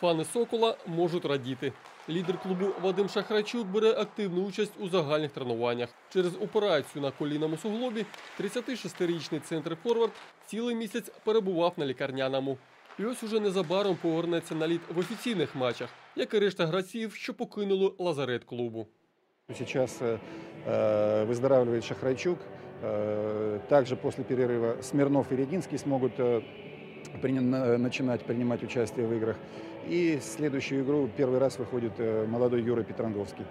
Фани Сокола можуть радіти. Лідер клубу Вадим Шахрачук бере активну участь у загальних тренуваннях. Через операцію на колінному суглобі 36-річний центр форвард цілий місяць перебував на лікарняному. І ось уже незабаром повернеться на лід в офіційних матчах, як і решта гравців, що покинули лазарет клубу. Сейчас э, э, выздоравливает Шахрайчук. Э, Также после перерыва Смирнов и Регинский смогут э, приня- на- начинать принимать участие в играх. И следующую игру первый раз выходит э, молодой Юра Петранговский.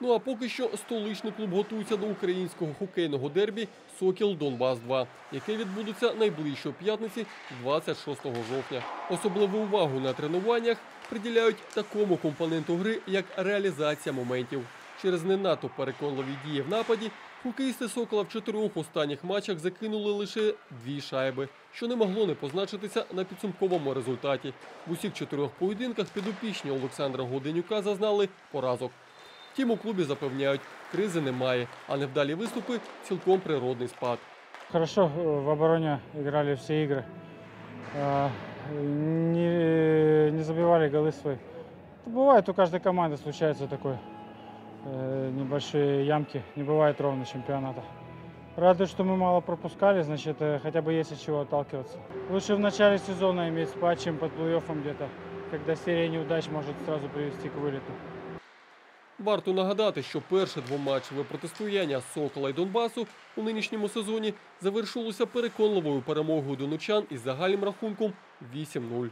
Ну а поки що столичний клуб готується до українського хокейного дербі Сокіл Донбас 2 яке відбудеться найближчої п'ятниці 26 жовтня. Особливу увагу на тренуваннях приділяють такому компоненту гри, як реалізація моментів. Через не надто переконливі дії в нападі хокеїсти Сокола в чотирьох останніх матчах закинули лише дві шайби, що не могло не позначитися на підсумковому результаті. В усіх чотирьох поєдинках підопічні Олександра Годенюка зазнали поразок. Втім, у клубі запевняють, кризи немає, а невдалі виступи цілком природний спад. Хорошо э, в обороне играли все игры. А, Не, не забивали голы свои. Это бывает, у каждой команды случается такое. э, Небольшие ямки. Не бывает ровно чемпионата. Радует, что мы мало пропускали, значит, э, хотя бы есть от чего отталкиваться. Лучше в начале сезона иметь спад, чем под плей-оффом где-то, когда серия неудач может сразу привести к вылету. Варто нагадати, що перше двоматчеве протистояння Сокола й Донбасу у нинішньому сезоні завершилося переконливою перемогою донечан із загальним рахунком 8-0.